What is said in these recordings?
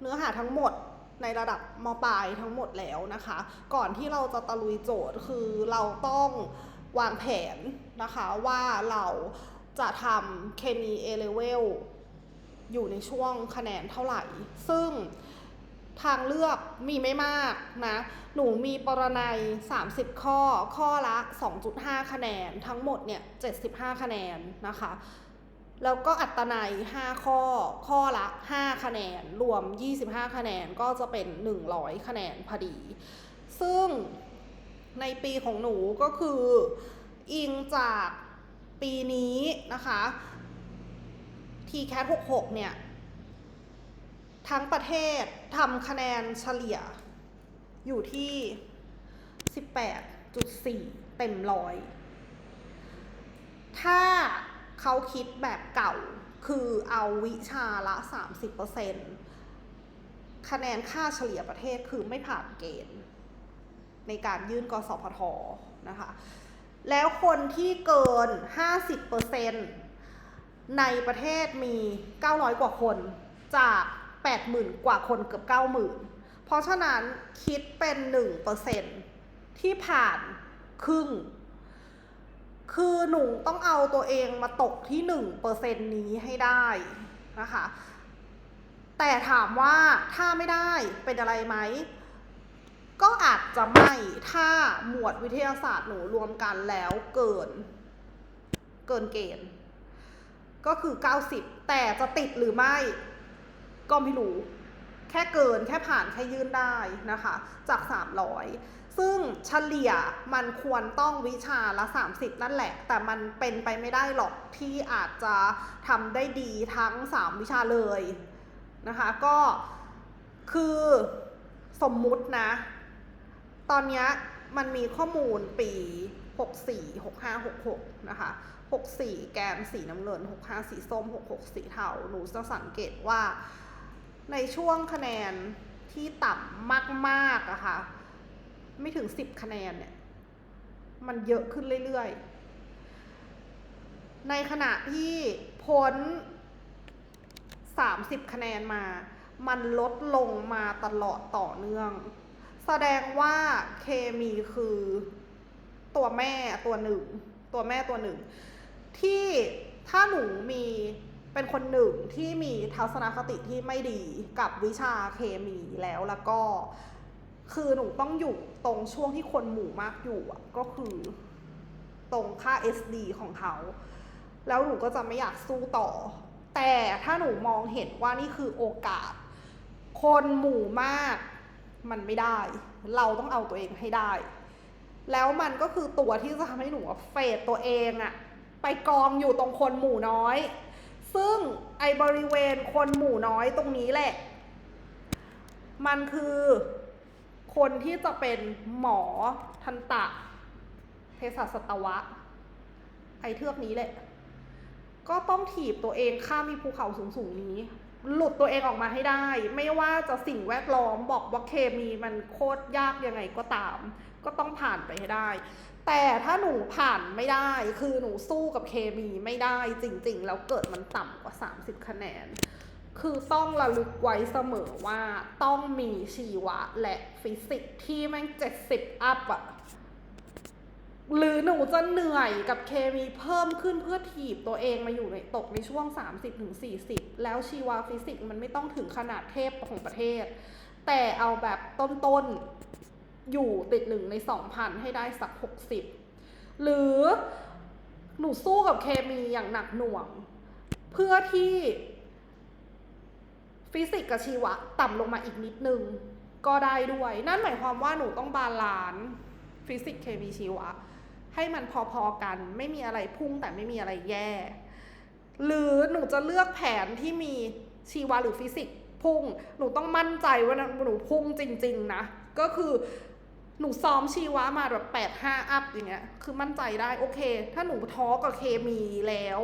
เนื้อหาทั้งหมดในระดับมปลายทั้งหมดแล้วนะคะ ก่อนที่เราจะตะลุยโจทย์คือเราต้องวางแผนนะคะว่าเราจะทำเคมี A level อยู่ในช่วงคะแนนเท่าไหร่ ซึ่งทางเลือกมีไม่มากนะ หนูมีปรนัย 30 ข้อ ข้อละ 2.5 คะแนน ทั้งหมดเนี่ย 75 คะแนนนะคะ แล้วก็อัตนัย 5 ข้อ ข้อละ 5 คะแนน รวม 25 คะแนน ก็จะเป็น 100 คะแนนพอดี ซึ่งในปีของหนูก็คืออิงจากปีนี้นะคะ TCAT 66 เนี่ย ทั้งประเทศทำคะแนนเฉลี่ยอยู่ที่ 18.4 เต็มร้อย ถ้า เขาคิดแบบเก่าคือเอาวิชาละ 30%คะแนนค่าเฉลี่ยประเทศคือไม่ผ่านเกณฑ์ ในการยื่นกสพทนะคะ แล้วคนที่เกิน 50%ในประเทศมี 900 กว่าคนจาก 80,000 กว่าคนเกือบ 90,000 เพราะฉะนั้นคิดเป็น 1%ที่ผ่านครึ่ง คือหนูต้องเอาตัวเองมาตกที่1%นี้ให้ได้นะคะ แต่ถามว่าถ้าไม่ได้เป็นอะไรไหม ก็อาจจะไม่ถ้าหมวดวิทยาศาสตร์หนูรวมกันแล้วเกิน เกินเกณฑ์ ก็คือ 90 แต่จะติดหรือไม่ ก็ไม่รู้ แค่เกินแค่ผ่านแค่ยื่นได้นะคะ จาก 300 ซึ่งเฉลี่ยมันควรต้องวิชาละ 30 นั่นแหละ แต่มันเป็นไปไม่ได้หรอกที่อาจจะทำได้ดีทั้ง 3 วิชาเลยนะคะก็คือสมมุตินะ ตอนนี้มันมีข้อมูลปี 64 65 66 นะคะ 64 แกนสีน้ำเงิน 65 สีส้ม 66 สีเทา หนูจะสังเกตว่าในช่วงคะแนนที่ต่ำมากๆอะค่ะ ไม่ถึง10คะแนนเนี่ย มันเยอะขึ้นเรื่อยๆ ในขณะที่พ้น30คะแนนมา มันลดลงมาตลอดต่อเนื่อง แสดงว่าเคมีคือตัวแม่ตัวหนึ่ง ตัวแม่ตัวหนึ่ง ที่ถ้าหนูมีเป็นคนหนึ่งที่มีทัศนคติที่ไม่ดีกับวิชาเคมีแล้วแล้วก็ คือหนูต้องอยู่ตรงช่วงที่คนหมู่มากอยู่อะก็คือตรงค่า SD ของเขา แล้วหนูก็จะไม่อยากสู้ต่อ แต่ถ้าหนูมองเห็นว่านี่คือโอกาส คนหมู่มากมันไม่ได้ เราต้องเอาตัวเองให้ได้ แล้วมันก็คือตัวที่จะทำให้หนูเฟดตัวเองอะไปกองอยู่ตรงคนหมู่น้อย ซึ่งไอบริเวณคนหมู่น้อยตรงนี้แหละ มันคือ คนที่จะเป็นหมอทันตะเภสัชสัตวะ ไอเทือกนี้แหละก็ต้องถีบตัวเองข้ามมีภูเขาสูงๆนี้ หลุดตัวเองออกมาให้ได้ ไม่ว่าจะสิ่งแวดล้อมบอกว่าเคมีมันโคตรยากยังไงก็ตาม ก็ต้องผ่านไปให้ได้ แต่ถ้าหนูผ่านไม่ได้คือหนูสู้กับเคมีไม่ได้จริง ๆ แล้วเกิดมันต่ำกว่า 30 คะแนน คือต้องระลึกไว้เสมอว่าต้องมีชีวะและฟิสิกส์ที่แม่ง70อัพอะหรือหนูจะเหนื่อยกับเคมีเพิ่มขึ้นเพื่อถีบตัวเองมาอยู่ในตกในช่วง 30-40 แล้วชีวาฟิสิกส์มันไม่ต้องถึงขนาดเทพของประเทศ แต่เอาแบบต้นๆ อยู่ติดหนึ่งใน 2,000 ให้ได้สัก 60 หรือหนูสู้กับเคมีอย่างหนักหน่วง เพื่อที่ ฟิสิกส์กับชีวะต่ำลงมาอีกนิดนึง ก็ได้ด้วย นั่นหมายความว่าหนูต้องบาลานซ์ฟิสิกส์เคมีชีวะ ให้มันพอๆกัน ไม่มีอะไรพุ่งแต่ไม่มีอะไรแย่ หรือหนูจะเลือกแผนที่มีชีวะหรือฟิสิกส์พุ่ง หนูต้องมั่นใจว่าหนูพุ่งจริง ๆ นะ ก็คือหนูซ้อมชีวะมาแบบแปดห้าอัพอย่างเงี้ย คือมั่นใจได้โอเค ถ้าหนูท้อกับเคมีแล้ว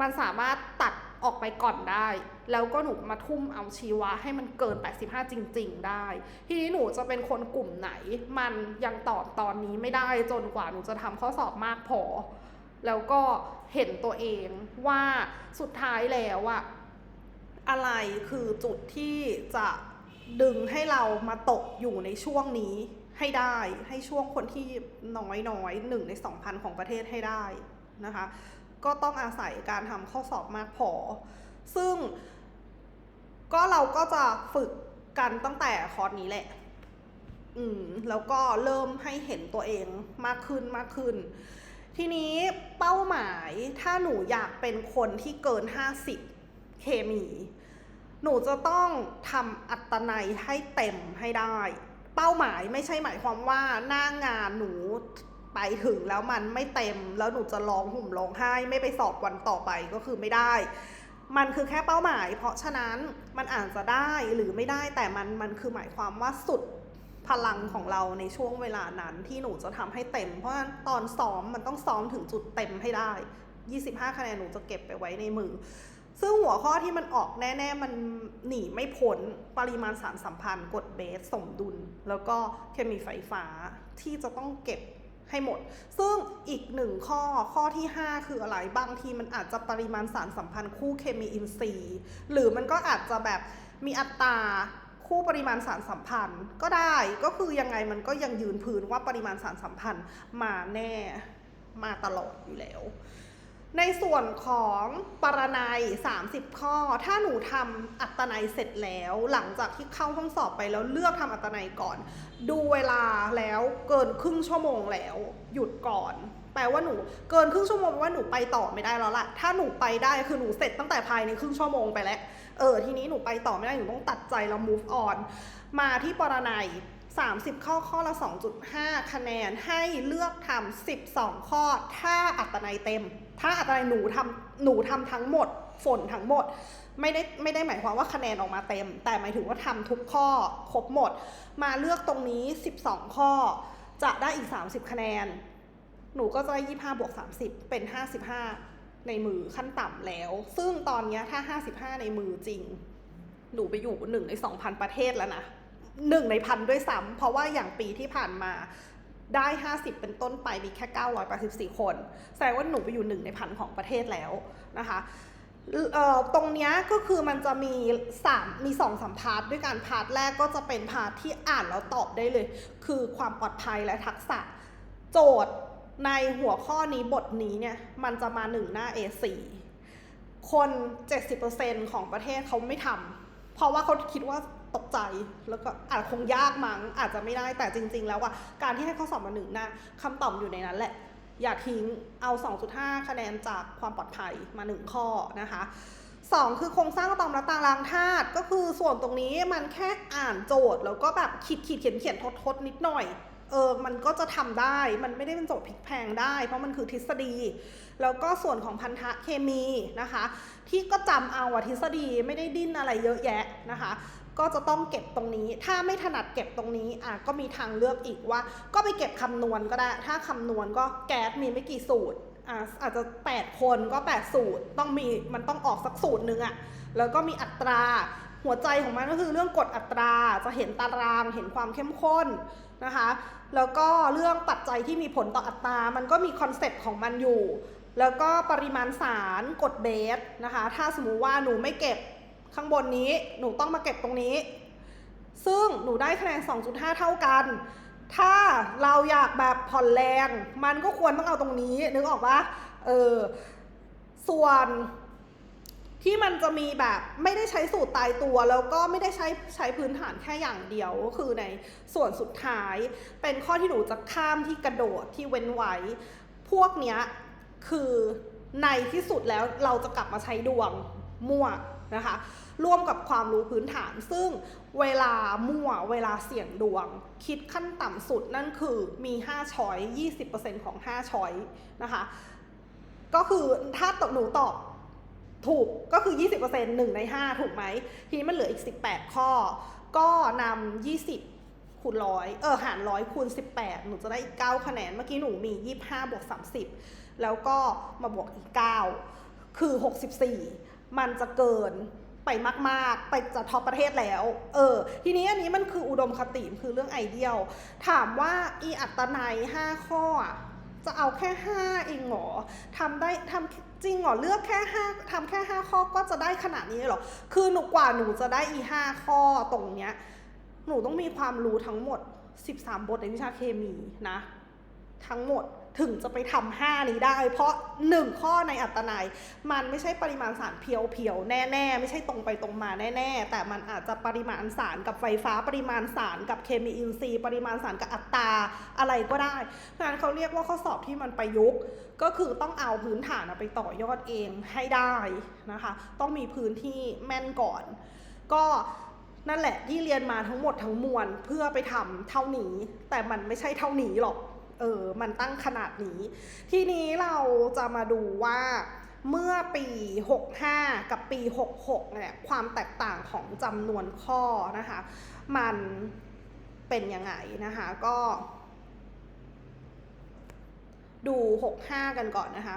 มันสามารถตัด ออกไปก่อนได้ แล้วก็หนูมาทุ่มเอาชีวะให้มันเกิน 85 จริง ๆ ได้ ทีนี้หนูจะเป็นคนกลุ่มไหน มันยังตอบตอนนี้ไม่ได้จนกว่าหนูจะทำข้อสอบมากพอ แล้วก็เห็นตัวเองว่าสุดท้ายแล้วอะอะไรคือจุดที่จะดึงให้เรามาตกอยู่ในช่วงนี้ให้ได้ให้ช่วงคนที่น้อยน้อยหนึ่งในสองพันของประเทศให้ได้นะคะ ก็ต้องอาศัยการทำข้อสอบมากพอ ซึ่งก็เราก็จะฝึกกันตั้งแต่คอร์สนี้แหละ อืม แล้วก็เริ่มให้เห็นตัวเองมากขึ้นมากขึ้น ทีนี้เป้าหมายถ้าหนูอยากเป็นคนที่เกิน 50 เคมี หนูจะต้องทำอัตนัยให้เต็มให้ได้ เป้าหมายไม่ใช่หมายความว่าหน้างานหนู ไปถึงแล้วมันไม่เต็มแล้วหนูจะร้องห่มร้องไห้ไม่ไปสอบวันต่อไปก็คือไม่ได้ มันคือแค่เป้าหมาย เพราะฉะนั้นมันอาจจะได้หรือไม่ได้แต่มันมันคือหมายความว่าสุดพลังของเราในช่วงเวลานั้นที่หนูจะทำให้เต็ม เพราะฉะนั้นตอนซ้อมมันต้องซ้อมถึงจุดเต็มให้ได้ 25 คะแนนหนูจะเก็บไปไว้ในมือ ซึ่งหัวข้อที่มันออกแน่ ๆ มันหนีไม่พ้นปริมาณสารสัมพันธ์กฎเบสสมดุล แล้วก็เคมีไฟฟ้าที่จะต้องเก็บ ให้หมด ซึ่งอีกหนึ่งข้อข้อที่ 5 คืออะไรบางทีมันอาจจะปริมาณสารสัมพันธ์คู่เคมีอินทรีย์ หรือมันก็อาจจะแบบมีอัตราคู่ปริมาณสารสัมพันธ์ก็ได้ก็คือยังไงมันก็ยังยืนพื้นว่าปริมาณสารสัมพันธ์มาแน่มาตลอดอยู่แล้ว ในส่วนของปรนัย 30 ข้อ ถ้าหนูทำอัตนัยเสร็จแล้ว หลังจากที่เข้าห้องสอบไปแล้วเลือกทำอัตนัยก่อน ดูเวลาแล้วเกินครึ่งชั่วโมงแล้ว หยุดก่อน แปลว่าหนูเกินครึ่งชั่วโมงแปลว่าหนูไปต่อไม่ได้แล้วล่ะ ถ้าหนูไปได้คือหนูเสร็จตั้งแต่ภายในครึ่งชั่วโมงไปแล้ว เออทีนี้หนูไปต่อไม่ได้หนูต้องตัดใจแล้ว move on มาที่ปรนัย 30 ข้อข้อละ 2.5 คะแนนให้เลือกทำ12 ข้อ ถ้าอัตนัยเต็ม ถ้าอัตนัยหนูทำหนูทำทั้งหมด ฝนทั้งหมด ไม่ได้ไม่ได้หมายความว่าคะแนนออกมาเต็ม แต่หมายถึงว่าทำทุกข้อครบหมด มาเลือกตรงนี้ 12 ข้อ จะได้อีก 30 คะแนน หนูก็จะได้ 25บวก30 เป็น 55 ในมือขั้นต่ำแล้ว ซึ่งตอนนี้ถ้า 55 ในมือจริง หนูไปอยู่หนึ่งใน 2,000 ประเทศแล้วนะ หนึ่งในพันด้วยซ้ำเพราะว่าอย่างปีที่ผ่านมาได้ 50 เป็นต้นไปมีแค่ 984 คน แสดงว่าหนูไปอยู่หนึ่งในพันของประเทศแล้วนะคะตรงเนี้ยก็คือมันจะมี3มี2สัมพาร์ทด้วยกันพาร์ทแรกก็จะเป็นพาร์ทที่อ่านแล้วตอบได้เลย คือความปลอดภัยและทักษะ โจทย์ในหัวข้อนี้บทนี้เนี่ย มันจะมาหนึ่งหน้า A4 คน 70%ของประเทศเขาไม่ทำเพราะว่าเขาคิดว่า ตกใจแล้วก็อาจคงยากมั้งอาจจะไม่ได้แต่จริง ๆ แล้วว่าการที่ให้ข้อสอบมาหนึ่งหน้าคำตอบอยู่ในนั้นแหละ อย่าทิ้งเอา 2.5 คะแนนจากความปลอดภัยมา 1 ข้อนะคะ 2 คือโครงสร้างอะตอมและตารางธาตุก็คือส่วนตรงนี้มันแค่อ่านโจทย์ แล้วก็แบบขีดขีดเขียนเขียนทดทดนิดหน่อยเออมันก็จะทำได้ มันไม่ได้เป็นโจทย์พลิกแพงได้ เพราะมันคือทฤษฎี แล้วก็ส่วนของพันธะเคมีนะคะ ที่ก็จำเอาอะทฤษฎีไม่ได้ดิ้นอะไรเยอะแยะนะคะ ก็จะต้องเก็บตรงนี้ ถ้าไม่ถนัดเก็บตรงนี้อะก็มีทางเลือกอีกว่า ก็ไปเก็บคำนวณก็ได้ ถ้าคำนวณก็แก๊สมีไม่กี่สูตรอะอาจจะ 8 คนก็ 8 สูตร ต้องมีมันต้องออกสักสูตรหนึ่งอะแล้วก็มีอัตราหัวใจของมันก็คือเรื่องกฎอัตราจะเห็นตารางเห็นความเข้มข้นนะคะ แล้วก็เรื่องปัจจัยที่มีผลต่ออัตรา มันก็มีคอนเซ็ปต์ของมันอยู่ แล้วก็ปริมาณสารกฎเบสนะคะ ถ้าสมมุติว่าหนูไม่เก็บ ข้างบนนี้หนูต้องมาเก็บตรงนี้ ซึ่งหนูได้คะแนน 2.5 เท่ากัน ถ้าเราอยากแบบผ่อนแรง มันก็ควรต้องเอาตรงนี้ นึกออกปะเออ ส่วนที่มันจะมีแบบไม่ได้ใช้สูตรตายตัวแล้วก็ไม่ได้ใช้ใช้พื้นฐานแค่อย่างเดียวก็คือในส่วนสุดท้าย เป็นข้อที่หนูจะข้ามที่กระโดดที่เว้นไว้ พวกเนี้ยคือในที่สุดแล้วเราจะกลับมาใช้ดวงมั่วนะคะ ร่วมกับความรู้พื้นฐาน ซึ่งเวลามั่วเวลาเสี่ยงดวง คิดขั้นต่ำสุดนั่นคือมี 5 ช้อย 20%ของ 5 ช้อยนะคะ ก็คือถ้าตอบหนูตอบถูกก็คือ 20% 1 ใน 5 ถูกไหม ทีนี้มันเหลืออีก 18 ข้อ ก็นำ 20 คูณร้อยเออ หารร้อยคูณ 18 หนูจะได้อีก 9 คะแนน เมื่อกี้หนูมี 25 บวก 30 แล้วก็มาบวกอีก 9 คือ 64 มันจะเกิน ไปมากๆ ไปจะท็อปประเทศแล้ว เออ ทีนี้อันนี้มันคืออุดมคติคือเรื่องไอเดียล ถามว่าอีอัตนัย5ข้อจะเอาแค่ 5 เองหรอทำได้ทำจริงหรอเลือกแค่ห้าทำแค่ห้าข้อก็จะได้ขนาดนี้หรอ คือหนูกว่าหนูจะได้อีห้าข้อตรงเนี้ย หนูต้องมีความรู้ทั้งหมด 13 บทในวิชาเคมีนะ ทั้งหมดถึงจะไปทำห้านี้ได้ เพราะหนึ่งข้อในอัตนัยมันไม่ใช่ปริมาณสารเพียวๆแน่ๆ ไม่ใช่ตรงไปตรงมาแน่ๆ แต่มันอาจจะปริมาณสารกับไฟฟ้าปริมาณสารกับเคมีอินทรีย์ ปริมาณสารกับอัตราอะไรก็ได้เพราะนั้นเขาเรียกว่าข้อสอบที่มันประยุกต์ ก็คือต้องเอาพื้นฐานไปต่อยอดเองให้ได้นะคะ ต้องมีพื้นที่แม่นก่อน ก็นั่นแหละที่เรียนมาทั้งหมดทั้งมวลเพื่อไปทำเท่านี้ แต่มันไม่ใช่เท่านี้หรอก เออ มันตั้งขนาดนี้ ทีนี้เราจะมาดูว่าเมื่อปี 65 กับปี 66 เนี่ย ความแตกต่างของจำนวนข้อนะคะ มันเป็นยังไงนะคะ ก็ ดู 65 กันก่อนนะคะ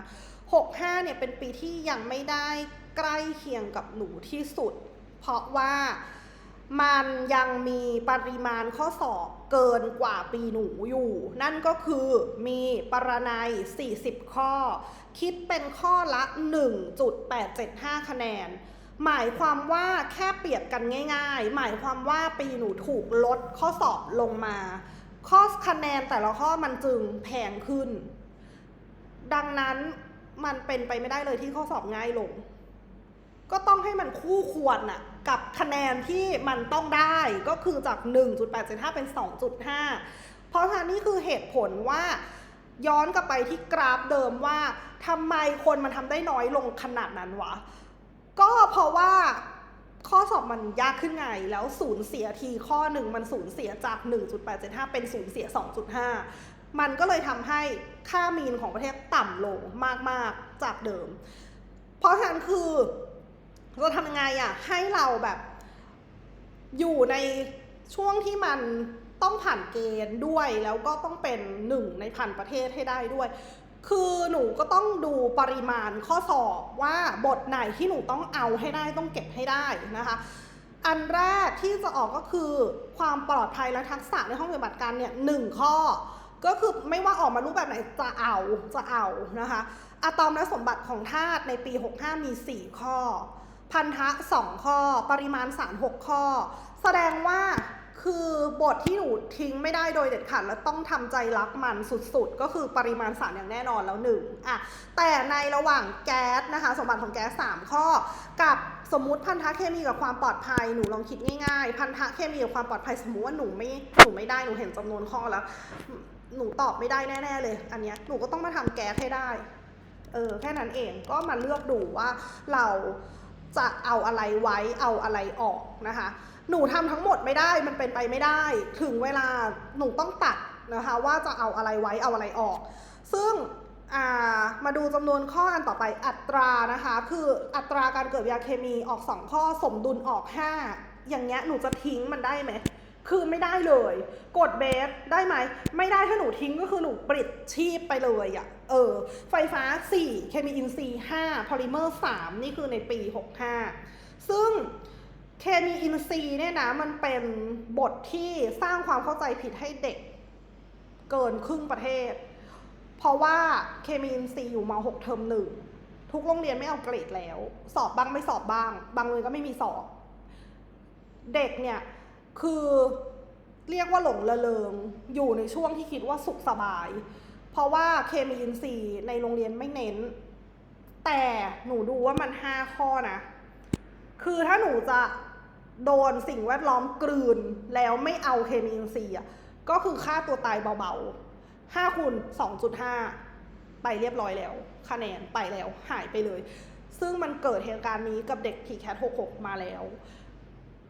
65 เนี่ยเป็นปีที่ยังไม่ได้ใกล้เคียงกับหนูที่สุด เพราะว่า มันยังมีปริมาณข้อสอบเกินกว่าปีหนูอยู่ นั่นก็คือมีปรนัย 40 ข้อ คิดเป็นข้อละ 1.875 คะแนน หมายความว่าแค่เปรียบกันง่าย ๆ หมายความว่าปีหนูถูกลดข้อสอบลงมา ข้อคะแนนแต่ละข้อมันจึงแพงขึ้น ดังนั้นมันเป็นไปไม่ได้เลยที่ข้อสอบง่ายลง ก็ต้องให้มันคู่ควรน่ะกับคะแนนที่มันต้องได้ก็คือจาก 1.875 เป็น 2.5 เพราะฉะนั้นนี่คือเหตุผลว่าย้อนกลับไปที่กราฟเดิมว่าทำไมคนมันทำได้น้อยลงขนาดนั้นวะ ก็เพราะว่าข้อสอบมันยากขึ้นไง แล้วศูนย์เสียทีข้อหนึ่งมันศูนย์เสียจาก 1.875 เป็นศูนย์เสีย 2.5 มันก็เลยทำให้ค่ามีนของประเทศต่ำลงมาก ๆ จากเดิม เพราะฉะนั้นคือ เราทำยังไงอะให้เราแบบ อยู่ในช่วงที่มันต้องผ่านเกณฑ์ด้วยแล้วก็ต้องเป็นหนึ่งในพันประเทศให้ได้ด้วย คือหนูก็ต้องดูปริมาณข้อสอบว่าบทไหนที่หนูต้องเอาให้ได้ต้องเก็บให้ได้นะคะ อันแรกที่จะออกก็คือความปลอดภัยและทักษะในห้องปฏิบัติการเนี่ยหนึ่งข้อ ก็คือไม่ว่าออกมารูปแบบไหนจะเอาจะเอานะคะอะตอมและสมบัติของธาตุในปี 65 มี 4 ข้อ พันธะ2ข้อ ปริมาณสาร6ข้อ แสดงว่าคือบทที่หนูทิ้งไม่ได้โดยเด็ดขาดและต้องทำใจรักมันสุดๆ ก็คือปริมาณสารอย่างแน่นอนแล้วหนึ่งอะแต่ในระหว่างแก๊สนะคะ สมบัติของแก๊ส3ข้อ กับสมมุติพันธะเคมีกับความปลอดภัยหนูลองคิดง่ายๆ พันธะเคมีกับความปลอดภัยสมมุติว่าหนูไม่หนูไม่ได้หนูเห็นจำนวนข้อแล้ว หนูตอบไม่ได้แน่ ๆ เลย อันเนี้ยหนูก็ต้องมาทำแก๊สให้ได้เออแค่นั้นเองก็มาเลือกดูว่าเรา จะเอาอะไรไว้เอาอะไรออกนะคะ หนูทำทั้งหมดไม่ได้มันเป็นไปไม่ได้ ถึงเวลาหนูต้องตัดนะคะว่าจะเอาอะไรไว้เอาอะไรออก ซึ่งามาดูจำนวนข้ออันต่อไปอัตรานะคะ คืออัตราการเกิดยาเคมีออก 2 ข้อสมดุลออก 5 อย่างเงี้ยหนูจะทิ้งมันได้ไหมคือไม่ได้เลย กดเบสได้ไหม ไม่ได้ถ้าหนูทิ้งก็คือหนูปลิดชีพไปเลยอะ่ะ เออ ไฟฟ้า 4 เคมีอินทรีย์5พอลิเมอร์ 3 นี่คือในปี 65 ซึ่งเคมีอินทรีย์เนี่ยนะ มันเป็นบทที่สร้างความเข้าใจผิดให้เด็กเกินครึ่งประเทศ เพราะว่าเคมีอินทรีย์อยู่ม .6 เทอมหนึ่งทุกโรงเรียนไม่เอาเกรดแล้ว สอบบ้างไม่สอบบ้าง บางโรงเรียนก็ไม่มีสอบ เด็กเนี่ยคือเรียกว่าหลงละเริงอยู่ในช่วงที่คิดว่าสุขสบาย เพราะว่าเคมีอินทรีย์ในโรงเรียนไม่เน้น แต่หนูดูว่ามันห้าข้อนะ คือถ้าหนูจะโดนสิ่งแวดล้อมกลืนแล้วไม่เอาเคมีอินทรีย์อะก็คือค่าตัวตายเบาๆห้าคูณสองจุดห้าไปเรียบร้อยแล้ว คะแนนไปแล้วหายไปเลย ซึ่งมันเกิดเหตุการณ์นี้กับเด็กทีแคท66มาแล้ว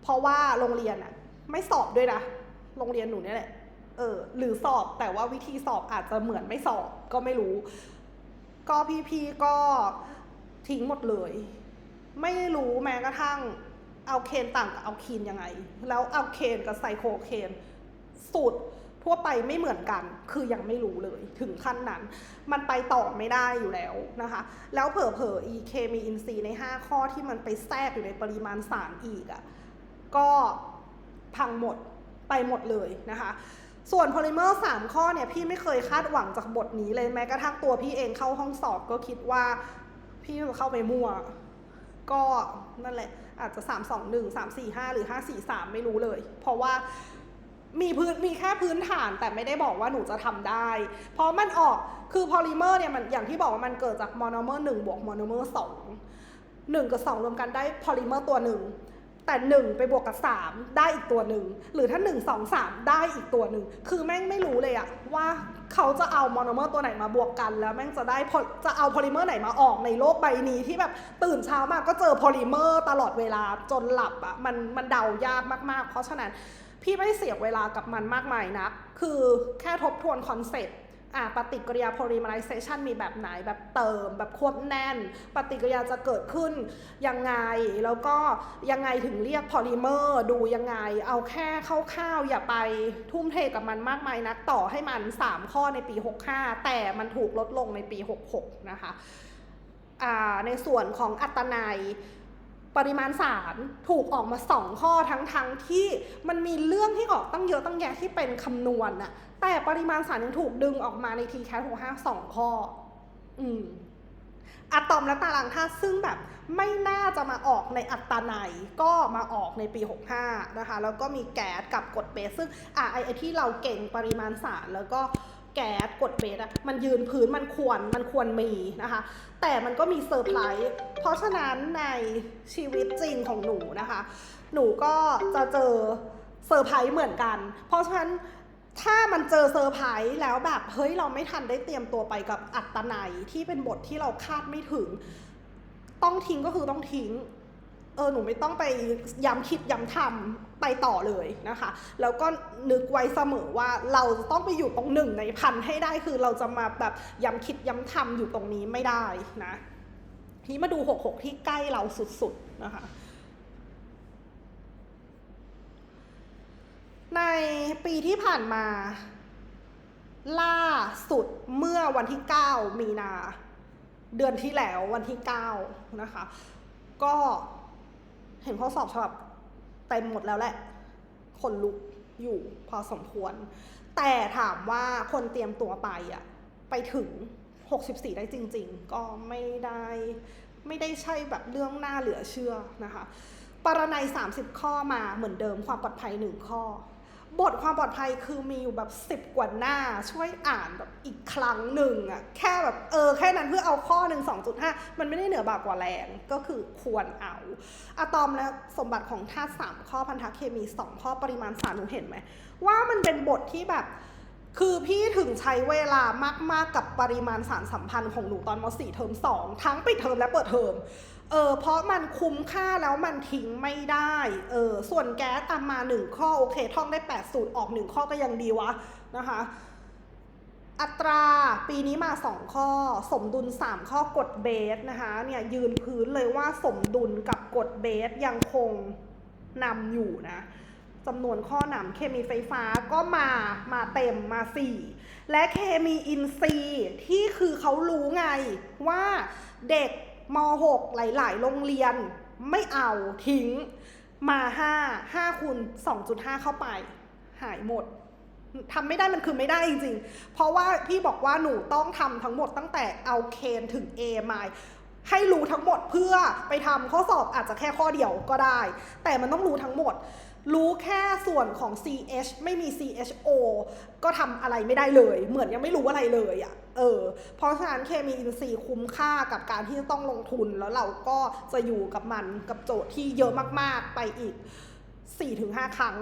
เพราะว่าโรงเรียนอะไม่สอบด้วยนะ โรงเรียนหนูเนี่ยแหละ เออหรือสอบแต่ว่าวิธีสอบอาจจะเหมือนไม่สอบก็ไม่รู้ ก็พี่ๆก็ทิ้งหมดเลย ไม่รู้แม้กระทั่งเอาเคนต่างกับเอาคีนยังไง แล้วเอาเคนกับไซโคเคนสูตรทั่วไปไม่เหมือนกัน คือยังไม่รู้เลยถึงขั้นนั้น มันไปต่อไม่ได้อยู่แล้วนะคะ แล้วเผลอๆ EK มีอินซีใน 5 ข้อที่มันไปแทรกอยู่ในปริมาณสารอีกอะ่ะก็พังหมดไปหมดเลยนะคะ ส่วนโพลิเมอร์3ข้อเนี่ยพี่ไม่เคยคาดหวังจากบทนี้เลยแม้กระทั่งตัวพี่เองเข้าห้องสอบก็คิดว่าพี่จะเข้าไปมั่ว ก็นั่นแหละอาจจะสามสองหนึ่งสามสี่ห้าหรือห้าสี่สามไม่รู้เลย เพราะว่ามีพื้นมีแค่พื้นฐานแต่ไม่ได้บอกว่าหนูจะทำได้ เพราะมันออกคือพอลิเมอร์เนี่ยมันอย่างที่บอกว่ามันเกิดจากโมอนเมอร์หนึ่งบวกโมอนเมอร์สองหนึ่งกับสองรวมกันได้พอลิเมอร์ตัวหนึ่ง แต่หนึ่งไปบวกกับสามได้อีกตัวหนึ่ง หรือถ้าหนึ่งสองสามได้อีกตัวหนึ่ง คือแม่งไม่รู้เลยอะว่าเขาจะเอาโมอนเมอร์ตัวไหนมาบวกกัน แล้วแม่งจะได้พอจะเอาพอลิเมอร์ไหนมาออกในโลกใบนี้ที่แบบตื่นเช้ามาก็เจอพอลิเมอร์ตลอดเวลาจนหลับอะมันมันเดายากมากๆ เพราะฉะนั้นพี่ไม่เสียเวลากับมันมากมายนัก คือแค่ทบทวนคอนเซ็ปต์ อะปฏิกิริยา polymerization มีแบบไหนแบบเติม แบบควบแน่น ปฏิกิริยาจะเกิดขึ้นยังไง แล้วก็ยังไงถึงเรียก polymer ดูยังไง เอาแค่คร่าวๆอย่าไปทุ่มเทกับมันมากมายนักต่อให้มัน 3 ข้อในปี 65 แต่มันถูกลดลงในปี 66 นะคะอ่าในส่วนของอัตนัย ปริมาณสารถูกออกมาสองข้อทั้งทั้งๆที่มันมีเรื่องที่ออกตั้งเยอะตั้งแยะที่เป็นคำนวณน่ะแต่ปริมาณสารยังถูกดึงออกมาใน t c a t 65สองข้อ อืมอะตอมและตารางธาตุซึ่งแบบไม่น่าจะมาออกในอัตนัยก็มาออกในปี 65 นะคะ แล้วก็มีแก๊สกับกรดเบสซึ่งอะไอไอที่เราเก่งปริมาณสารแล้วก็ แก๊สกดเบสอะมันยืนพื้นมันควรมันควรมีนะคะ แต่มันก็มีเซอร์ไพรส์เพราะฉะนั้นในชีวิตจริงของหนูนะคะ หนูก็จะเจอเซอร์ไพรส์เหมือนกัน เพราะฉะนั้นถ้ามันเจอเซอร์ไพรส์แล้วแบบเฮ้ยเราไม่ทันได้เตรียมตัวไปกับอัตนัยที่เป็นบทที่เราคาดไม่ถึง ต้องทิ้งก็คือต้องทิ้ง เออหนูไม่ต้องไปย้ำคิดย้ำทำไปต่อเลยนะคะ แล้วก็นึกไว้เสมอว่าเราจะต้องไปอยู่ตรงหนึ่งในพันให้ได้คือเราจะมาแบบย้ำคิดย้ำทำอยู่ตรงนี้ไม่ได้นะทีนี้มาดูหกหกที่ใกล้เราสุดๆนะคะในปีที่ผ่านมา ล่าสุดเมื่อวันที่ 9 มีนา เดือนที่แล้ววันที่ 9 นะคะ ก็ เห็นข้อสอบฉบับเต็มหมดแล้วแหละ คนลุกอยู่พอสมควร แต่ถามว่าคนเตรียมตัวไปอะไปถึง 64 ได้จริง ๆ ก็ไม่ได้ไม่ได้ใช่แบบเรื่องหน้าเหลือเชื่อนะคะ ปรนัย 30 ข้อมาเหมือนเดิมความปลอดภัย 1 ข้อ บทความปลอดภัยคือมีอยู่แบบ10กว่าหน้า ช่วยอ่านแบบอีกครั้งหนึ่งอะแค่แบบเออแค่นั้นเพื่อเอาข้อหนึ่ง2.5มันไม่ได้เหนือบากกว่าแรงก็คือควรเอาอะตอมและสมบัติของธาตุ3ข้อพันธะเคมี2ข้อปริมาณสารหนูเห็นไหมว่ามันเป็นบทที่แบบคือพี่ถึงใช้เวลามาก ๆ กับปริมาณสารสัมพันธ์ของหนูตอนม .4 เทอม2 ทั้งปิดเทอมและเปิดเทอม เออเพราะมันคุ้มค่าแล้วมันทิ้งไม่ได้เออส่วนแก๊สตามมา 1 ข้อโอเค ท่องได้ 8 สูตรออก 1 ข้อก็ยังดีวะนะคะ อัตราปีนี้มา 2 ข้อ สมดุล 3 ข้อกดเบสนะคะเนี่ยยืนพื้นเลยว่าสมดุลกับกดเบสยังคงนำอยู่นะจำนวนข้อนำเคมีไฟฟ้าก็มามาเต็มมา 4 และเคมีอินทรีย์ที่คือเขารู้ไงว่าเด็ก ม .6 หลาย ๆ โรงเรียนไม่เอาทิ้งมา5 5คูณ2.5 เข้าไป หายหมดทำไม่ได้มันคือไม่ได้จริง ๆ เพราะว่าพี่บอกว่าหนูต้องทำทั้งหมดตั้งแต่เอาเคนถึง A มาให้รู้ทั้งหมดเพื่อไปทำข้อสอบอาจจะแค่ข้อเดียวก็ได้ แต่มันต้องรู้ทั้งหมด รู้แค่ส่วนของ CH ไม่มี CHO ก็ทำอะไรไม่ได้เลย เหมือนยังไม่รู้อะไรเลยอะ่ะ เออ เพราะฉะนั้นเคมีอินทรีย์คุ้มค่ากับการที่จะต้องลงทุน แล้วเราก็จะอยู่กับมันกับโจทย์ที่เยอะมากๆไปอีก 4-5 ครั้ง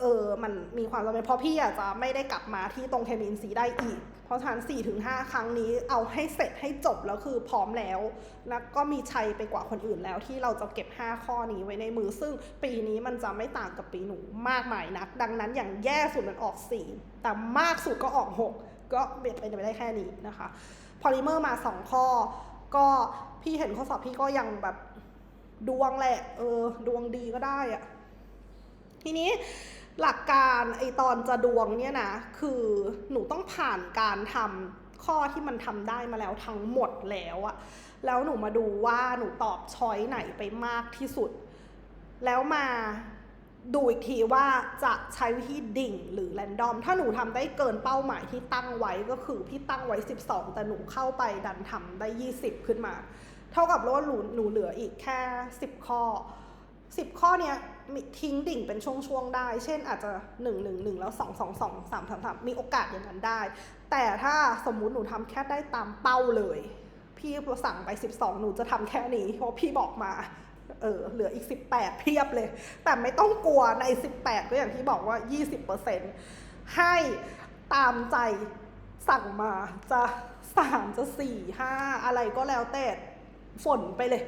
เออ มันมีความจำเป็นเพราะพี่อาจจะไม่ได้กลับมาที่ตรงเคมีอินทรีย์ได้อีก ราะฉะนั้น4-5 ครั้งนี้เอาให้เสร็จให้จบแล้วคือพร้อมแล้วแล้วก็มีชัยไปกว่าคนอื่นแล้วที่เราจะเก็บ 5 ข้อนี้ไว้ในมือ ซึ่งปีนี้มันจะไม่ต่างกับปีหนูมากมายนัก ดังนั้นอย่างแย่สุดมันออก 4 แต่มากสุดก็ออก 6 ก็เบียดไปได้แค่นี้นะคะพอลิเมอร์มา 2 ข้อ ก็พี่เห็นข้อสอบพี่ก็ยังแบบดวงแหละ เออ ดวงดีก็ได้อะทีนี้ หลักการไอตอนจะดวงเนี่ยนะ คือหนูต้องผ่านการทำข้อที่มันทำได้มาแล้วทั้งหมดแล้วอะแล้วหนูมาดูว่าหนูตอบช้อยไหนไปมากที่สุด แล้วมาดูอีกทีว่าจะใช้วิธีดิ่งหรือแรนดอม ถ้าหนูทำได้เกินเป้าหมายที่ตั้งไว้ก็คือพี่ตั้งไว้ 12 แต่หนูเข้าไปดันทำได้ 20 ขึ้นมา เท่ากับว่าหนูหนูเหลืออีกแค่สิบข้อ สิบข้อเนี้ยทิ้งดิ่งเป็นช่วงๆได้ เช่นอาจจะหนึ่งหนึ่งหนึ่งแล้วสองสองสองสามสามสามมีโอกาสอย่างนั้นได้ แต่ถ้าสมมุติหนูทำแค่ได้ตามเป้าเลย พี่สั่งไป 12 หนูจะทำแค่นี้ เพราะพี่บอกมาเออเหลืออีก 18 เพียบเลย แต่ไม่ต้องกลัวใน 18 ก็อย่างที่บอกว่า 20%ให้ตามใจสั่งมาจะ 3 จะ 4 5 อะไรก็แล้วแต่ฝนไปเลย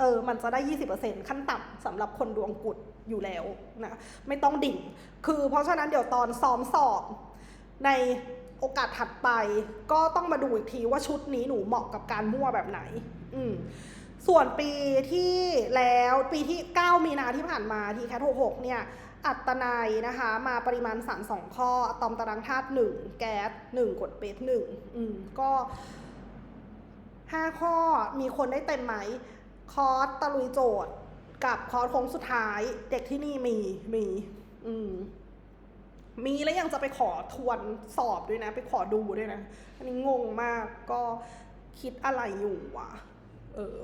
เออมันจะได้ 20%ขั้นต่ำสำหรับคนดวงกุดอยู่แล้วนะไม่ต้องดิ่ง คือเพราะฉะนั้นเดี๋ยวตอนซ้อมสอบในโอกาสถัดไป ก็ต้องมาดูอีกทีว่าชุดนี้หนูเหมาะกับการมั่วแบบไหน อืมส่วนปีที่แล้วปีที่ 9 มีนาที่ผ่านมาที่แคท66เนี่ย อัตนัยนะคะ มาปริมาณสารสองข้ออะตอมตารางธาตุหนึ่งแก๊สหนึ่งกดเบสหนึ่งอืมก็5ข้อมีคนได้เต็มไหม คอร์สตะลุยโจทย์ กับคอร์สโค้งสุดท้าย เด็กที่นี่มีมี อืมมีแล้วยังจะไปขอทวนสอบด้วยนะ ไปขอดูด้วยนะ อันนี้งงมากก็คิดอะไรอยู่วะเออ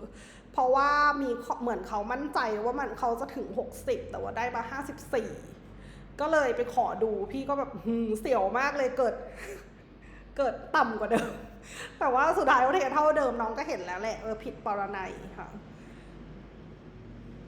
เพราะว่ามีเหมือนเขามั่นใจว่ามันเขาจะถึง 60 แต่ว่าได้มา 54 ก็เลยไปขอดูพี่ก็แบบหืมเสียวมากเลยเกิด เกิดต่ำกว่าเดิม แต่ว่าสุดท้ายว่าเทเท่าเดิมน้องก็เห็นแล้วแหละเออผิดปรนัยค่ะ